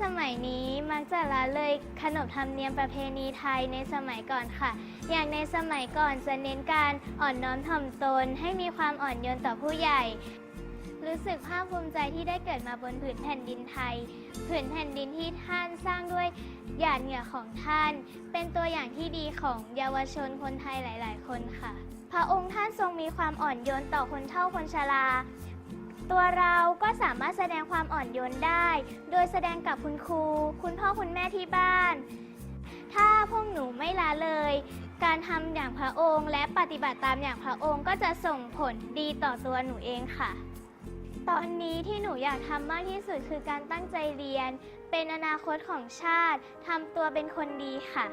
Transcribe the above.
สมัยนี้มักจะละเลยขนบธรรมเนียมประเพณีไทยในสมัยก่อนค่ะ อย่างในสมัยก่อนจะเน้นการอ่อนน้อมถ่อมตน ให้มีความอ่อนโยนต่อผู้ใหญ่ รู้สึกภาคภูมิใจที่ได้เกิดมาบนผืนแผ่นดินไทย ผืนแผ่นดินที่ท่านสร้างด้วยหยาดเหงื่อของท่าน เป็นตัวอย่างที่ดีของเยาวชนคนไทยหลาย ๆ คนค่ะ พระองค์ท่านทรงมีความอ่อนโยนต่อคนเฒ่าคนชรา ตัวเราก็สามารถแสดงความอ่อนโยนได้ โดยแสดงกับคุณครู คุณพ่อคุณแม่ที่บ้าน ถ้าพวกหนูไม่ละเลย การทำอย่างพระองค์ และปฏิบัติตามอย่างพระองค์ก็จะส่งผลดีต่อตัวหนูเองค่ะ ตอนนี้ที่หนูอยากทำมากที่สุดคือการตั้งใจเรียน เป็นอนาคตของชาติทำตัวเป็นคนดีค่ะ